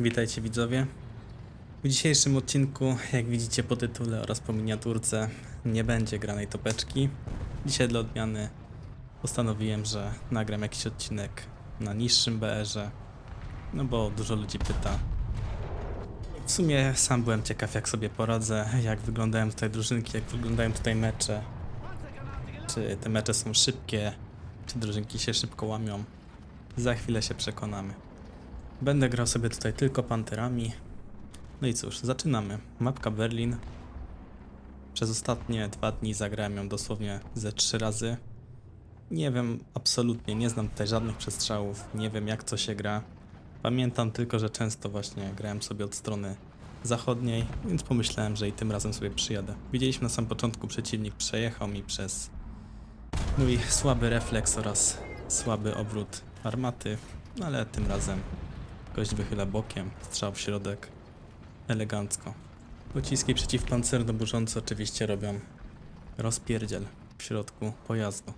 Witajcie widzowie. W dzisiejszym odcinku, jak widzicie po tytule oraz po miniaturce, nie będzie granej topeczki. Dzisiaj dla odmiany postanowiłem, że nagram jakiś odcinek na niższym BR-ze, no bo dużo ludzi pyta. W sumie sam byłem ciekaw jak sobie poradzę, jak wyglądają tutaj drużynki, jak wyglądają tutaj mecze. Czy te mecze są szybkie, czy drużynki się szybko łamią. Za chwilę się przekonamy. Będę grał sobie tutaj tylko panterami. No i cóż, zaczynamy. Mapka Berlin. Przez ostatnie dwa dni zagrałem ją dosłownie ze trzy razy. Nie wiem, absolutnie nie znam tutaj żadnych przestrzałów, nie wiem jak co się gra. Pamiętam tylko, że często właśnie grałem sobie od strony zachodniej, więc pomyślałem, że i tym razem sobie przyjadę. Widzieliśmy na samym początku, przeciwnik przejechał mi przez mój słaby refleks oraz słaby obrót armaty, ale tym razem gość wychyla bokiem, strzał w środek, elegancko. Pociski przeciwpancerno-burzące oczywiście robią rozpierdziel w środku pojazdu.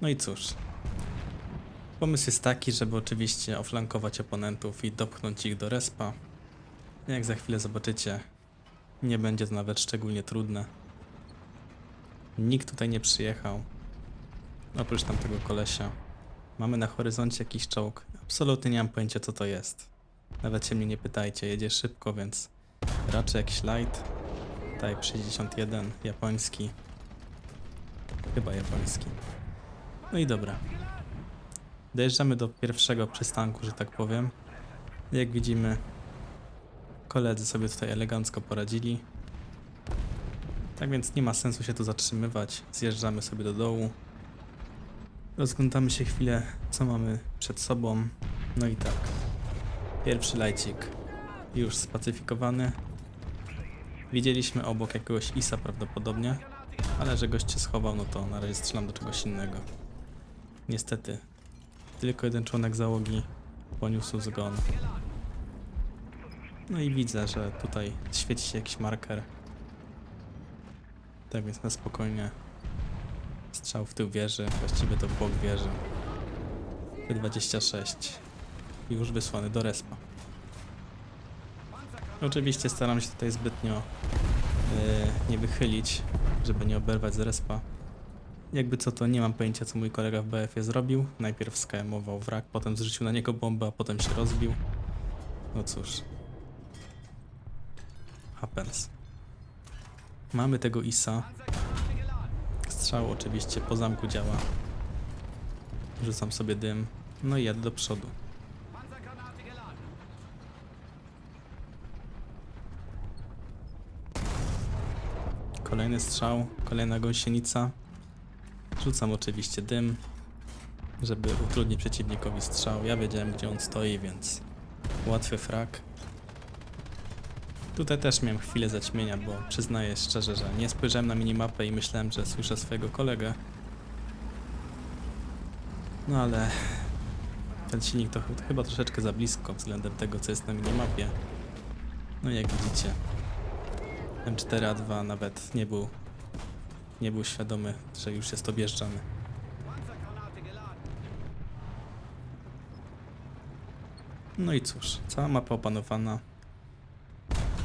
No i cóż, pomysł jest taki, żeby oczywiście oflankować oponentów i dopchnąć ich do respa. Jak za chwilę zobaczycie, nie będzie to nawet szczególnie trudne. Nikt tutaj nie przyjechał, oprócz tamtego kolesia. Mamy na horyzoncie jakiś czołg. Absolutnie nie mam pojęcia co to jest. Nawet się mnie nie pytajcie, jedzie szybko, więc raczej jakiś light. Type 61, japoński. Chyba japoński. No i dobra. Dojeżdżamy do pierwszego przystanku, że tak powiem. Jak widzimy, koledzy sobie tutaj elegancko poradzili. Tak więc nie ma sensu się tu zatrzymywać. Zjeżdżamy sobie do dołu. Rozglądamy się chwilę, co mamy przed sobą. No i tak. Pierwszy lajcik już spacyfikowany. Widzieliśmy obok jakiegoś ISA prawdopodobnie, ale że gość się schował, no to na razie strzelam do czegoś innego. Niestety, tylko jeden członek załogi poniósł zgon. No i widzę, że tutaj świeci się jakiś marker. Tak więc na spokojnie Strzał w tył wieży, właściwie to w bok wieży. P26. Już wysłany do respa. Oczywiście staram się tutaj zbytnio yy, nie wychylić, żeby nie oberwać z respa. Jakby co to nie mam pojęcia co mój kolega w BF-ie zrobił. Najpierw skamował wrak, potem zrzucił na niego bombę, a potem się rozbił. No cóż. Happens. Mamy tego Isa. Strzał oczywiście po zamku działa. Rzucam sobie dym. No i jadę do przodu. Kolejny strzał, kolejna gąsienica. Rzucam oczywiście dym, żeby utrudnić przeciwnikowi strzał. Ja wiedziałem gdzie on stoi, więc łatwy frak. Tutaj też miałem chwilę zaćmienia, bo przyznaję szczerze, że nie spojrzałem na minimapę i myślałem, że słyszę swojego kolegę. No ale ten silnik to ch- chyba troszeczkę za blisko względem tego, co jest na minimapie. No jak widzicie, M4A2 nawet nie był, nie był świadomy, że już jest objeżdżany. No i cóż, cała mapa opanowana.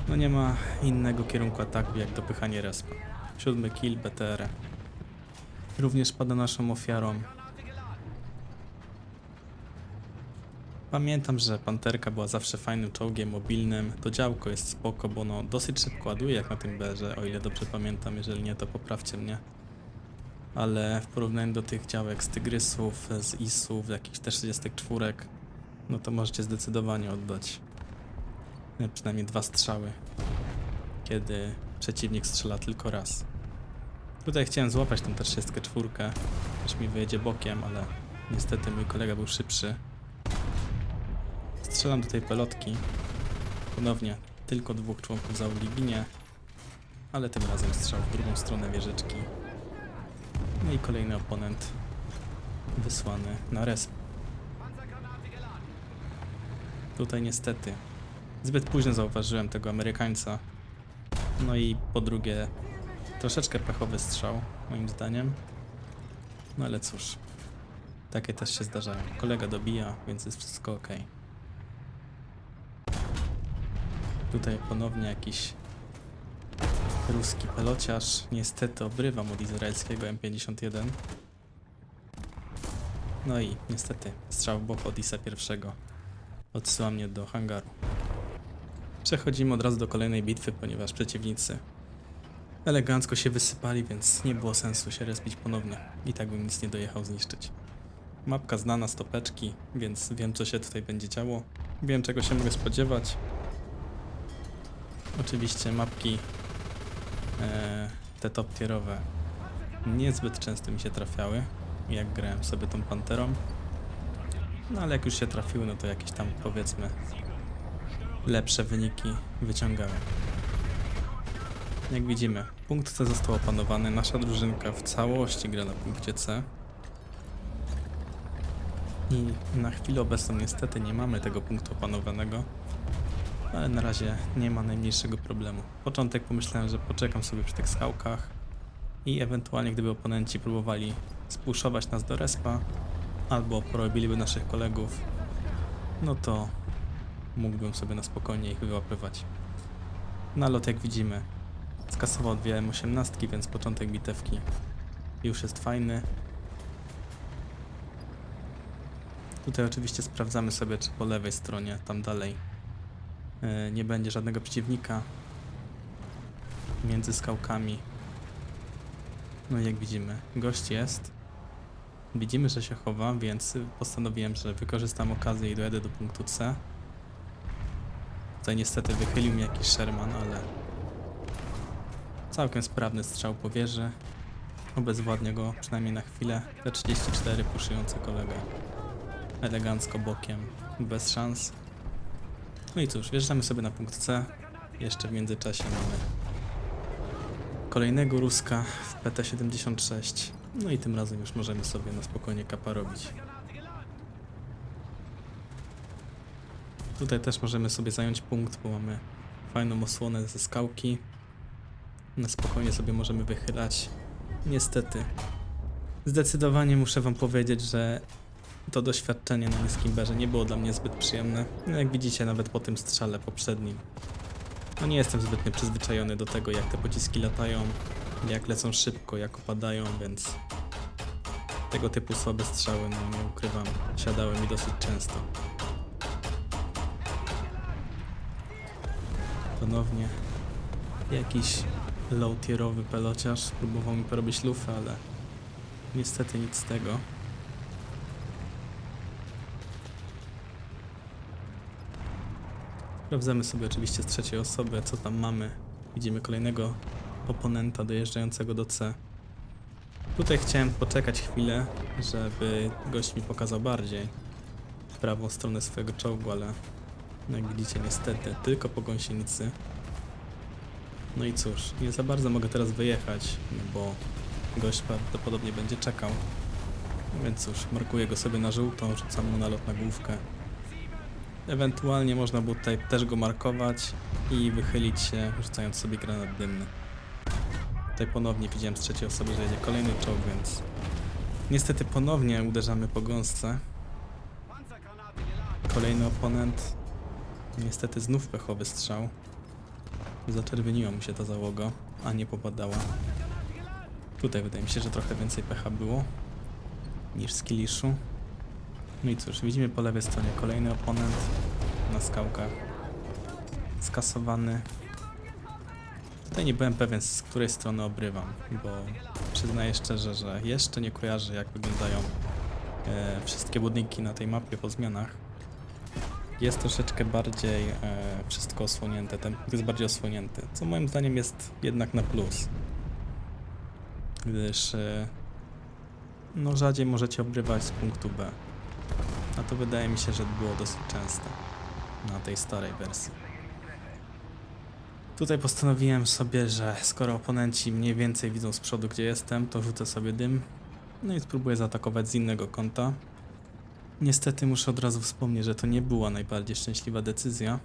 No nie ma innego kierunku ataku jak dopychanie respa. Siódmy kill BTR. Również pada naszą ofiarą. Pamiętam, że Panterka była zawsze fajnym czołgiem mobilnym. To działko jest spoko, bo no dosyć szybko ładuje jak na tym berze, o ile dobrze pamiętam, jeżeli nie to poprawcie mnie. Ale w porównaniu do tych działek z Tygrysów, z Isów, jakichś też 34, no to możecie zdecydowanie oddać przynajmniej dwa strzały, kiedy przeciwnik strzela tylko raz. Tutaj chciałem złapać tą też 34, aż mi wyjedzie bokiem, ale niestety mój kolega był szybszy. Strzelam do tej pelotki. Ponownie tylko dwóch członków załogi ginie, ale tym razem strzał w drugą stronę wieżyczki. No i kolejny oponent wysłany na resp. Tutaj niestety Zbyt późno zauważyłem tego Amerykańca. No i po drugie, troszeczkę pechowy strzał, moim zdaniem. No ale cóż, takie też się zdarzają. Kolega dobija, więc jest wszystko ok. Tutaj ponownie jakiś ruski pelociarz. Niestety obrywam od izraelskiego M51. No i niestety strzał w bok od ISA pierwszego. Odsyła mnie do hangaru. Przechodzimy od razu do kolejnej bitwy, ponieważ przeciwnicy elegancko się wysypali, więc nie było sensu się respić ponownie. I tak bym nic nie dojechał zniszczyć. Mapka znana, stopeczki, więc wiem co się tutaj będzie działo. Wiem czego się mogę spodziewać. Oczywiście mapki e, te top tierowe niezbyt często mi się trafiały, jak grałem sobie tą panterą. No ale jak już się trafiły, no to jakieś tam powiedzmy lepsze wyniki wyciągałem. Jak widzimy, punkt C został opanowany. Nasza drużynka w całości gra na punkcie C. I na chwilę obecną niestety nie mamy tego punktu opanowanego, ale na razie nie ma najmniejszego problemu. Początek pomyślałem, że poczekam sobie przy tych skałkach i ewentualnie gdyby oponenci próbowali spuszować nas do respa albo porobiliby naszych kolegów, no to mógłbym sobie na spokojnie ich wyłapywać. Nalot jak widzimy skasował dwie M18, więc początek bitewki już jest fajny. Tutaj oczywiście sprawdzamy sobie, czy po lewej stronie, tam dalej, e, nie będzie żadnego przeciwnika między skałkami. No i jak widzimy, gość jest. Widzimy, że się chowa, więc postanowiłem, że wykorzystam okazję i dojadę do punktu C. Tutaj niestety wychylił mnie jakiś Sherman, ale całkiem sprawny strzał po wieży. Obezwładnia go przynajmniej na chwilę. T34 puszujący kolegę elegancko bokiem, bez szans. No i cóż, wjeżdżamy sobie na punkt C. Jeszcze w międzyczasie mamy kolejnego Ruska w PT-76. No i tym razem już możemy sobie na spokojnie kapa robić. Tutaj też możemy sobie zająć punkt, bo mamy fajną osłonę ze skałki. Na spokojnie sobie możemy wychylać. Niestety. Zdecydowanie muszę wam powiedzieć, że to doświadczenie na niskim berze nie było dla mnie zbyt przyjemne. No jak widzicie, nawet po tym strzale poprzednim. No nie jestem zbytnio przyzwyczajony do tego, jak te pociski latają, jak lecą szybko, jak opadają, więc tego typu słabe strzały, no nie ukrywam, siadały mi dosyć często. Ponownie jakiś low-tierowy pelociarz próbował mi porobić lufę, ale niestety nic z tego. Sprawdzamy sobie oczywiście z trzeciej osoby, co tam mamy. Widzimy kolejnego oponenta dojeżdżającego do C. Tutaj chciałem poczekać chwilę, żeby gość mi pokazał bardziej prawą stronę swojego czołgu, ale jak widzicie niestety tylko po gąsienicy. No i cóż, nie za bardzo mogę teraz wyjechać, no bo gość prawdopodobnie będzie czekał. Więc cóż, markuję go sobie na żółtą, rzucam mu nalot na główkę. Ewentualnie można było tutaj też go markować i wychylić się, rzucając sobie granat dymny. Tutaj ponownie widziałem z trzeciej osoby, że jedzie kolejny czołg, więc niestety ponownie uderzamy po gąsce. Kolejny oponent. Niestety znów pechowy strzał. Zaczerwieniła mu się ta załoga, a nie popadała. Tutaj wydaje mi się, że trochę więcej pecha było niż z Kiliszu. No i cóż, widzimy po lewej stronie kolejny oponent na skałkach. Skasowany. Tutaj nie byłem pewien, z której strony obrywam, bo przyznaję szczerze, że jeszcze nie kojarzę, jak wyglądają e, wszystkie budynki na tej mapie po zmianach. Jest troszeczkę bardziej e, wszystko osłonięte, ten punkt jest bardziej osłonięty, co moim zdaniem jest jednak na plus. Gdyż e, no rzadziej możecie obrywać z punktu B. A to wydaje mi się, że było dosyć częste na tej starej wersji. Tutaj postanowiłem sobie, że skoro oponenci mniej więcej widzą z przodu, gdzie jestem, to rzucę sobie dym. No i spróbuję zaatakować z innego kąta. Niestety muszę od razu wspomnieć, że to nie była najbardziej szczęśliwa decyzja.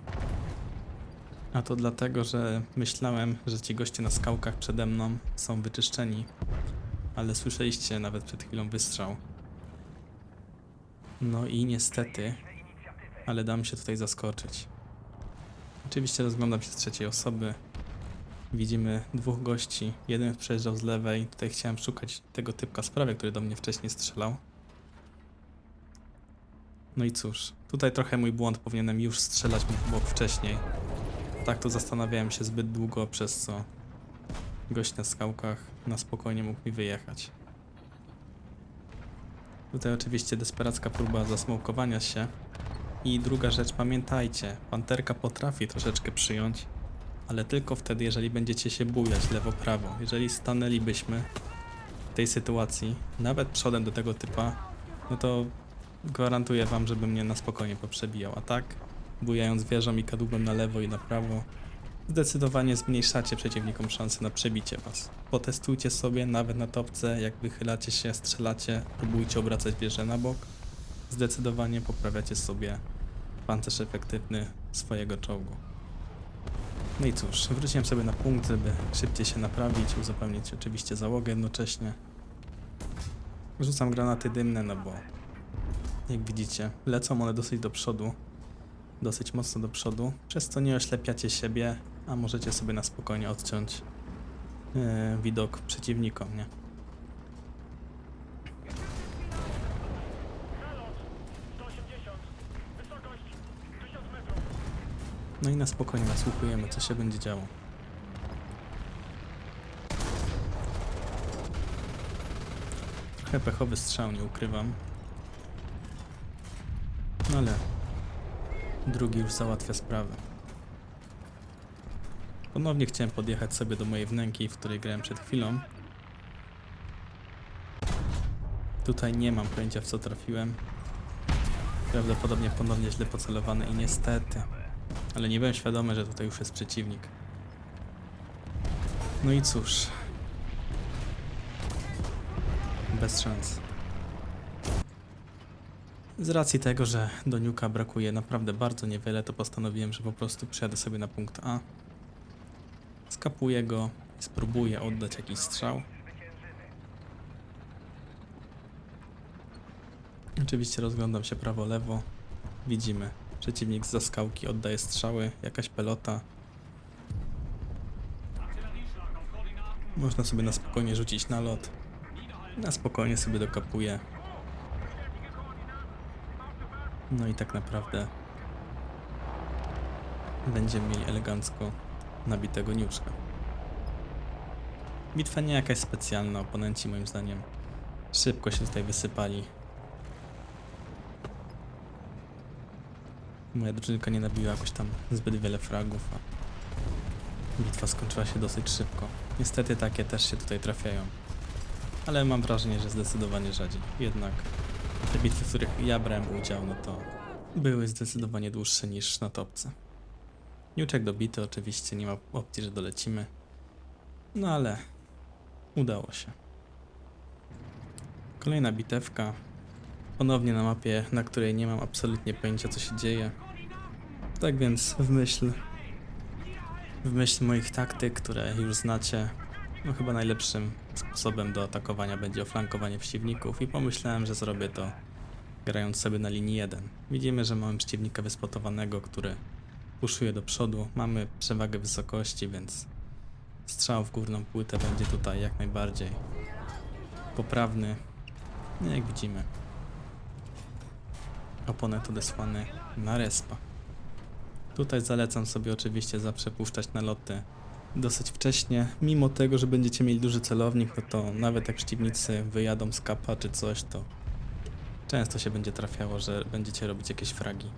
A to dlatego, że myślałem, że ci goście na skałkach przede mną są wyczyszczeni. Ale słyszeliście nawet przed chwilą wystrzał. No i niestety, ale dam się tutaj zaskoczyć. Oczywiście rozglądam się z trzeciej osoby. Widzimy dwóch gości. Jeden przejeżdżał z lewej. Tutaj chciałem szukać tego typka z prawej, który do mnie wcześniej strzelał. No i cóż, tutaj trochę mój błąd. Powinienem już strzelać mu w bok wcześniej. Tak to zastanawiałem się zbyt długo, przez co gość na skałkach na spokojnie mógł mi wyjechać. Tutaj oczywiście desperacka próba zasmołkowania się. I druga rzecz, pamiętajcie, panterka potrafi troszeczkę przyjąć, ale tylko wtedy, jeżeli będziecie się bujać lewo-prawo. Jeżeli stanęlibyśmy w tej sytuacji, nawet przodem do tego typa, no to gwarantuję wam, żeby mnie na spokojnie poprzebijał. A tak, bujając wieżą i kadłubem na lewo i na prawo, zdecydowanie zmniejszacie przeciwnikom szanse na przebicie was. Potestujcie sobie nawet na topce, jak wychylacie się, strzelacie, próbujcie obracać wieżę na bok. Zdecydowanie poprawiacie sobie pancerz efektywny swojego czołgu. No i cóż, wróciłem sobie na punkt, żeby szybciej się naprawić, uzupełnić oczywiście załogę jednocześnie. Rzucam granaty dymne, no bo jak widzicie, lecą one dosyć do przodu, dosyć mocno do przodu, przez co nie oślepiacie siebie, a możecie sobie na spokojnie odciąć yy, widok przeciwnikom, nie? Nalot 180, wysokość 1000 metrów. No i na spokojnie nasłuchujemy, co się będzie działo. Trochę pechowy strzał, nie ukrywam. No ale drugi już załatwia sprawę. Ponownie chciałem podjechać sobie do mojej wnęki, w której grałem przed chwilą. Tutaj nie mam pojęcia w co trafiłem. Prawdopodobnie ponownie źle pocelowany i niestety ale nie byłem świadomy, że tutaj już jest przeciwnik. No i cóż. Bez szans. Z racji tego, że do Niuka brakuje naprawdę bardzo niewiele, to postanowiłem, że po prostu przyjadę sobie na punkt A. Skapuję go i spróbuję oddać jakiś strzał. Oczywiście rozglądam się prawo-lewo. Widzimy Przeciwnik z skałki oddaje strzały, jakaś pelota. Można sobie na spokojnie rzucić nalot. Na spokojnie sobie dokapuje. No i tak naprawdę będziemy mieli elegancko nabitego niuczka. Bitwa nie jakaś specjalna, oponenci moim zdaniem szybko się tutaj wysypali. Moja drużynka nie nabiła jakoś tam zbyt wiele fragów, a bitwa skończyła się dosyć szybko. Niestety takie też się tutaj trafiają. Ale mam wrażenie, że zdecydowanie rzadziej. Jednak te bitwy, w których ja brałem udział, no to były zdecydowanie dłuższe niż na topce. Niuczek dobity, oczywiście nie ma opcji, że dolecimy. No ale udało się. Kolejna bitewka. Ponownie na mapie, na której nie mam absolutnie pojęcia co się dzieje. Tak więc w myśl w myśl moich taktyk, które już znacie, no chyba najlepszym sposobem do atakowania będzie oflankowanie przeciwników i pomyślałem, że zrobię to grając sobie na linii 1. Widzimy, że mamy przeciwnika wyspotowanego, który puszuje do przodu. Mamy przewagę wysokości, więc strzał w górną płytę będzie tutaj jak najbardziej poprawny. No jak widzimy, oponent odesłany na respa. Tutaj zalecam sobie oczywiście zawsze puszczać naloty dosyć wcześnie. Mimo tego, że będziecie mieli duży celownik, no to nawet jak przeciwnicy wyjadą z kapa czy coś, to często się będzie trafiało, że będziecie robić jakieś fragi.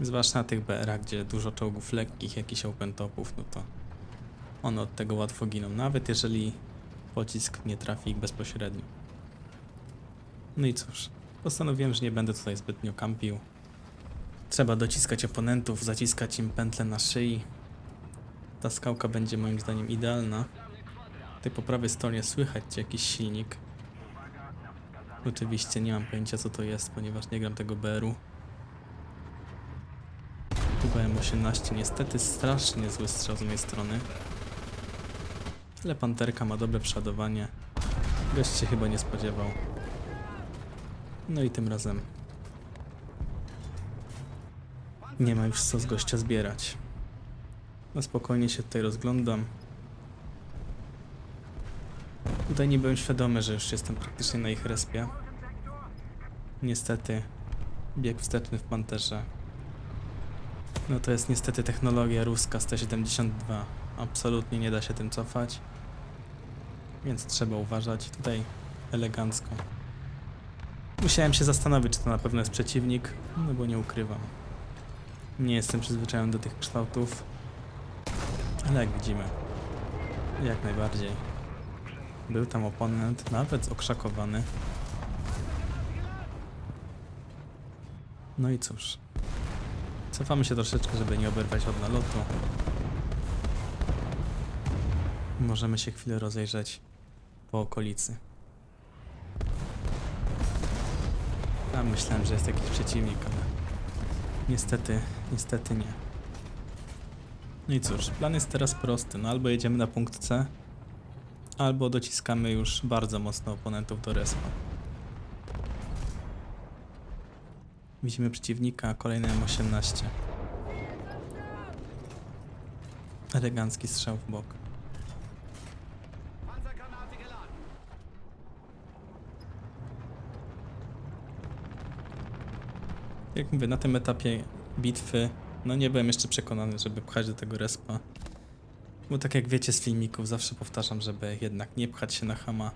Zwłaszcza na tych BR-ach, gdzie dużo czołgów lekkich, jakichś open topów, no to one od tego łatwo giną, nawet jeżeli pocisk nie trafi ich bezpośrednio. No i cóż, postanowiłem, że nie będę tutaj zbytnio kampił. Trzeba dociskać oponentów, zaciskać im pętle na szyi. Ta skałka będzie moim zdaniem idealna. Tutaj po prawej stronie słychać jakiś silnik. Oczywiście nie mam pojęcia co to jest, ponieważ nie gram tego BR-u. UBM-18 niestety strasznie zły strzał z mojej strony. Ale panterka ma dobre przeładowanie. Gość się chyba nie spodziewał. No i tym razem Nie ma już co z gościa zbierać. No spokojnie się tutaj rozglądam. Tutaj nie byłem świadomy, że już jestem praktycznie na ich respie. Niestety, bieg wsteczny w Panterze. No to jest niestety technologia ruska z T-72. Absolutnie nie da się tym cofać. Więc trzeba uważać. Tutaj elegancko. Musiałem się zastanowić, czy to na pewno jest przeciwnik, no bo nie ukrywam. Nie jestem przyzwyczajony do tych kształtów, ale jak widzimy, jak najbardziej. Był tam oponent, nawet okrzakowany. No i cóż. Cofamy się troszeczkę, żeby nie oberwać od nalotu. Możemy się chwilę rozejrzeć po okolicy. A myślałem, że jest jakiś przeciwnik, ale niestety, niestety nie. No i cóż, plan jest teraz prosty. No albo jedziemy na punkt C, albo dociskamy już bardzo mocno oponentów do respa. Widzimy przeciwnika, kolejny M18. Elegancki strzał w bok. Jak mówię, na tym etapie bitwy, no nie byłem jeszcze przekonany, żeby pchać do tego respa. Bo tak jak wiecie z filmików, zawsze powtarzam, żeby jednak nie pchać się na hama.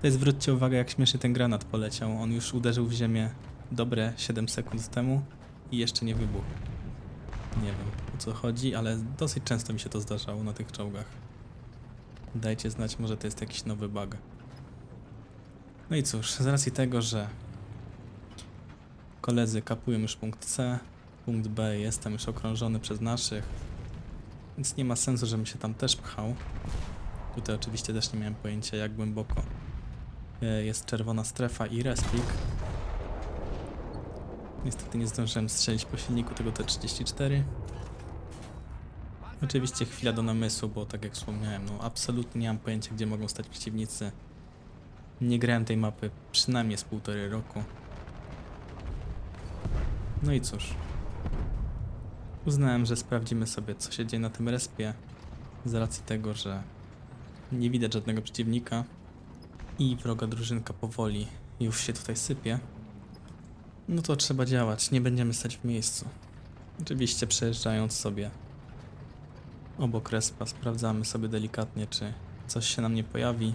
To jest, zwróćcie uwagę, jak śmiesznie ten granat poleciał. On już uderzył w ziemię dobre 7 sekund temu i jeszcze nie wybuchł. Nie wiem o co chodzi, ale dosyć często mi się to zdarzało na tych czołgach. Dajcie znać, może to jest jakiś nowy bug. No i cóż, z racji tego, że Koledzy kapują już punkt C, punkt B jest tam już okrążony przez naszych, więc nie ma sensu, żebym się tam też pchał. Tutaj oczywiście też nie miałem pojęcia jak głęboko e, jest czerwona strefa i respik. Niestety nie zdążyłem strzelić po silniku tego T-34. Oczywiście chwila do namysłu, bo tak jak wspomniałem, no absolutnie nie mam pojęcia gdzie mogą stać przeciwnicy. Nie grałem tej mapy przynajmniej z półtorej roku. No i cóż. Uznałem, że sprawdzimy sobie, co się dzieje na tym respie. Z racji tego, że nie widać żadnego przeciwnika i wroga drużynka powoli już się tutaj sypie. No to trzeba działać, nie będziemy stać w miejscu. Oczywiście przejeżdżając sobie obok respa, sprawdzamy sobie delikatnie, czy coś się nam nie pojawi.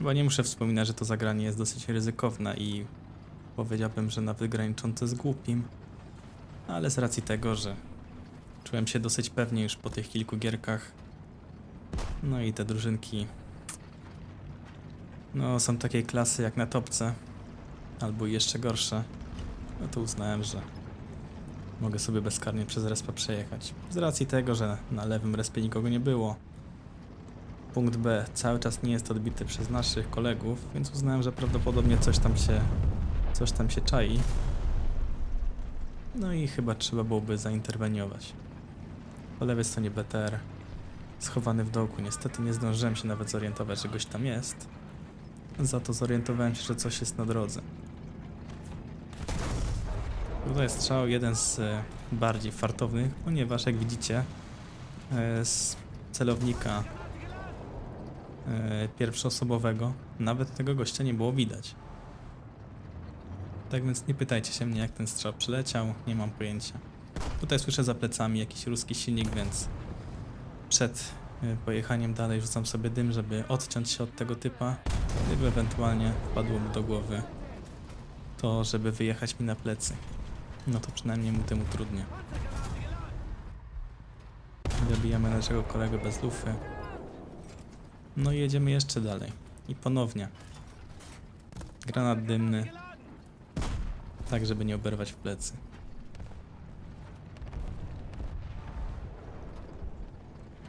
Chyba nie muszę wspominać, że to zagranie jest dosyć ryzykowne i powiedziałbym, że nawet graniczące z głupim. Ale z racji tego, że czułem się dosyć pewnie już po tych kilku gierkach. No i te drużynki no są takiej klasy jak na topce, albo jeszcze gorsze. No to uznałem, że mogę sobie bezkarnie przez respa przejechać. Z racji tego, że na lewym respie nikogo nie było. Punkt B cały czas nie jest odbity przez naszych kolegów, więc uznałem, że prawdopodobnie coś tam się, coś tam się czai. No i chyba trzeba byłoby zainterweniować. Po lewej stronie BTR, schowany w dołku. Niestety nie zdążyłem się nawet zorientować, że goś tam jest. Za to zorientowałem się, że coś jest na drodze. Tutaj strzał jeden z e, bardziej fartownych, ponieważ jak widzicie e, z celownika pierwszoosobowego nawet tego gościa nie było widać. Tak więc nie pytajcie się mnie jak ten strzał przyleciał, nie mam pojęcia. Tutaj słyszę za plecami jakiś ruski silnik, więc przed e, pojechaniem dalej rzucam sobie dym, żeby odciąć się od tego typa, gdyby ewentualnie wpadło mu do głowy to, żeby wyjechać mi na plecy. No to przynajmniej mu tym utrudnię. Dobijamy naszego kolegę bez lufy. No i jedziemy jeszcze dalej. I ponownie. Granat dymny. Tak, żeby nie oberwać w plecy.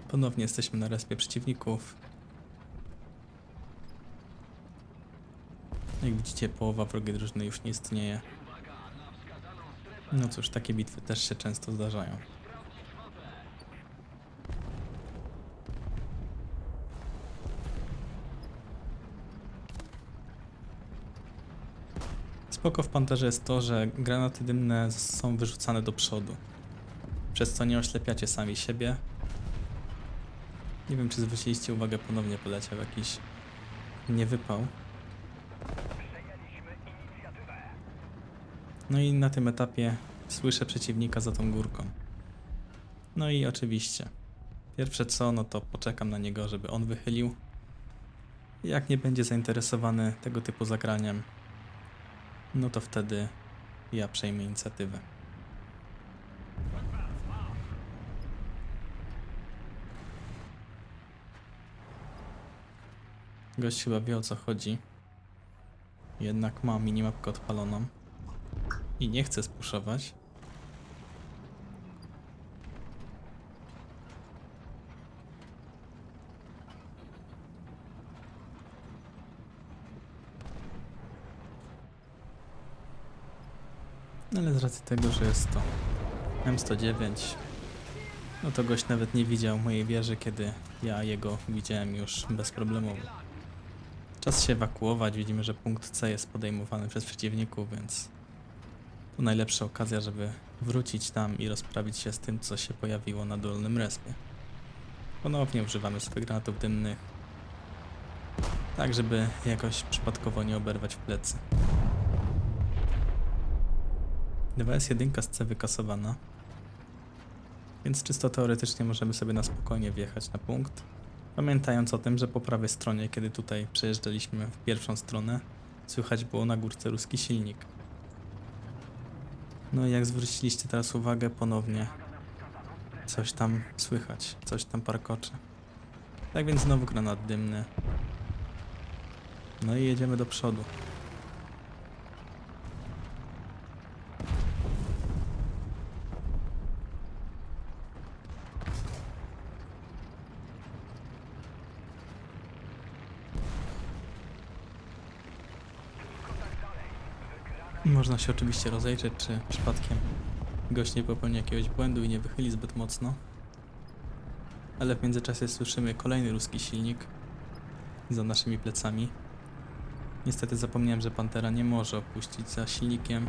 Ponownie jesteśmy na respie przeciwników. Jak widzicie, połowa wrogiej drużyny już nie istnieje. No cóż, takie bitwy też się często zdarzają. Spoko w Panterze jest to, że granaty dymne są wyrzucane do przodu, przez co nie oślepiacie sami siebie. Nie wiem, czy zwróciliście uwagę, ponownie poleciał jakiś niewypał. No i na tym etapie słyszę przeciwnika za tą górką. No i oczywiście, pierwsze co, no to poczekam na niego, żeby on wychylił. Jak nie będzie zainteresowany tego typu zagraniem, no to wtedy ja przejmę inicjatywę. Gość chyba wie o co chodzi. Jednak ma minimapkę odpaloną. I nie chce spuszować. Ale z racji tego, że jest to M109, no to gość nawet nie widział mojej wieży, kiedy ja jego widziałem już bezproblemowo. Czas się ewakuować, widzimy, że punkt C jest podejmowany przez przeciwników, więc to najlepsza okazja, żeby wrócić tam i rozprawić się z tym, co się pojawiło na dolnym respie. Ponownie używamy sobie granatów dymnych, tak żeby jakoś przypadkowo nie oberwać w plecy. 2S1 z C wykasowana, więc czysto teoretycznie możemy sobie na spokojnie wjechać na punkt. Pamiętając o tym, że po prawej stronie, kiedy tutaj przejeżdżaliśmy w pierwszą stronę, słychać było na górce ruski silnik. No i jak zwróciliście teraz uwagę ponownie, coś tam słychać, coś tam parkocze. Tak więc znowu granat dymny. No i jedziemy do przodu. Można się oczywiście rozejrzeć, czy przypadkiem gość nie popełni jakiegoś błędu i nie wychyli zbyt mocno. Ale w międzyczasie słyszymy kolejny ruski silnik za naszymi plecami. Niestety zapomniałem, że Pantera nie może opuścić za silnikiem.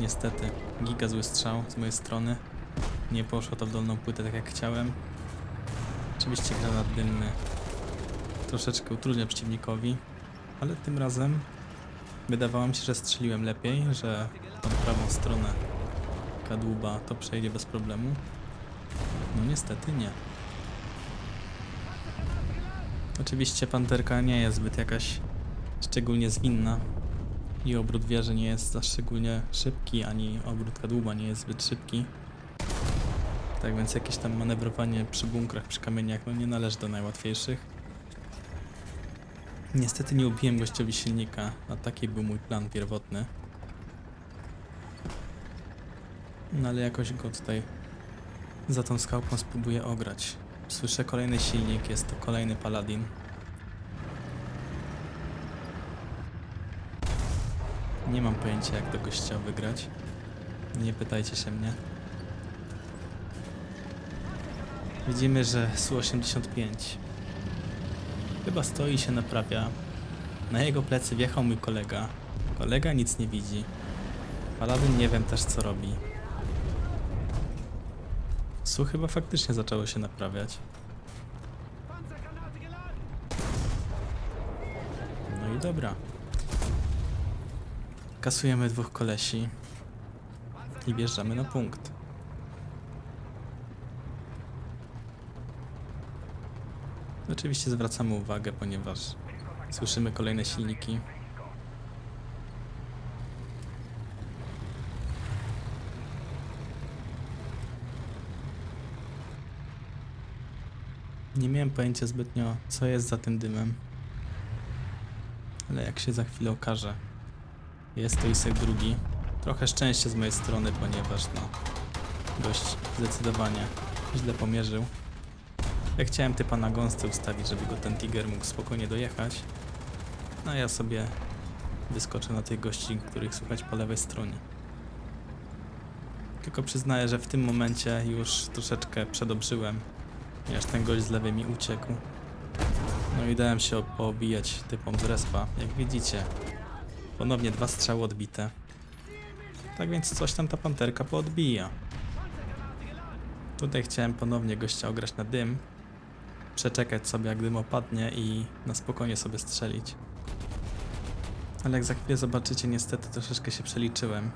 Niestety, giga zły strzał z mojej strony. Nie poszło to w dolną płytę tak jak chciałem. Oczywiście granat dymny troszeczkę utrudnia przeciwnikowi, ale tym razem wydawało mi się, że strzeliłem lepiej, że tą prawą stronę kadłuba to przejdzie bez problemu. No niestety nie. Oczywiście panterka nie jest zbyt jakaś szczególnie zwinna i obrót wieży nie jest za szczególnie szybki, ani obrót kadłuba nie jest zbyt szybki. Tak więc jakieś tam manewrowanie przy bunkrach, przy kamieniach no nie należy do najłatwiejszych. Niestety nie ubiłem gościowi silnika, a taki był mój plan pierwotny. No ale jakoś go tutaj za tą skałką spróbuję ograć. Słyszę kolejny silnik, jest to kolejny paladin. Nie mam pojęcia jak to gość chciał wygrać. Nie pytajcie się mnie. Widzimy, że Su-85 Chyba stoi i się naprawia. Na jego plecy wjechał mój kolega. Kolega nic nie widzi. Paladyn nie wiem też co robi. Su chyba faktycznie zaczęło się naprawiać. No i dobra. Kasujemy dwóch kolesi i wjeżdżamy na punkt. Oczywiście zwracamy uwagę, ponieważ słyszymy kolejne silniki. Nie miałem pojęcia zbytnio, co jest za tym dymem. Ale jak się za chwilę okaże, jest to Isek drugi. Trochę szczęście z mojej strony, ponieważ no, dość zdecydowanie źle pomierzył. Ja chciałem typa na gąsce ustawić, żeby go ten Tiger mógł spokojnie dojechać. No ja sobie wyskoczę na tych gości, których słychać po lewej stronie. Tylko przyznaję, że w tym momencie już troszeczkę przedobrzyłem, ponieważ ten gość z lewej mi uciekł. No i dałem się poobijać typom z respa, jak widzicie. Ponownie dwa strzały odbite. Tak więc coś tam ta panterka poodbija. Tutaj chciałem ponownie gościa ograć na dym. Przeczekać sobie jak dym opadnie i na spokojnie sobie strzelić. Ale jak za chwilę zobaczycie, niestety troszeczkę się przeliczyłem.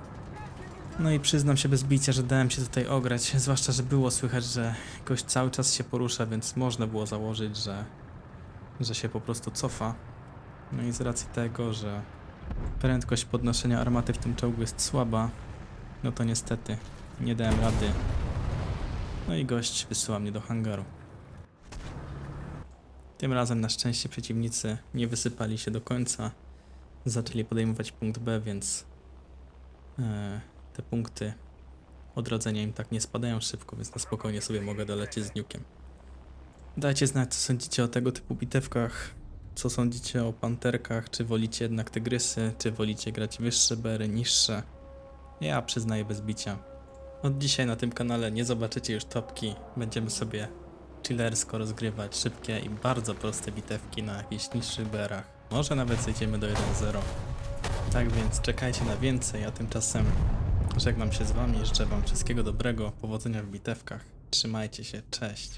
No i przyznam się bez bicia, że dałem się tutaj ograć, zwłaszcza, że było słychać, że gość cały czas się porusza, więc można było założyć, że, że się po prostu cofa. No i z racji tego, że prędkość podnoszenia armaty w tym czołgu jest słaba, no to niestety nie dałem rady. No i gość wysyła mnie do hangaru. Tym razem na szczęście przeciwnicy nie wysypali się do końca. Zaczęli podejmować punkt B, więc e, te punkty odrodzenia im tak nie spadają szybko, więc na spokojnie sobie mogę dolecieć z niukiem. Dajcie znać, co sądzicie o tego typu bitewkach. Co sądzicie o panterkach? Czy wolicie jednak tygrysy? Czy wolicie grać wyższe bery, niższe? Ja przyznaję bez bicia. Od dzisiaj na tym kanale nie zobaczycie już topki. Będziemy sobie chillersko rozgrywać szybkie i bardzo proste bitewki na jakichś niższych berach. Może nawet zejdziemy do 1-0. Tak więc czekajcie na więcej, a tymczasem żegnam się z wami, życzę wam wszystkiego dobrego, powodzenia w bitewkach. Trzymajcie się, cześć.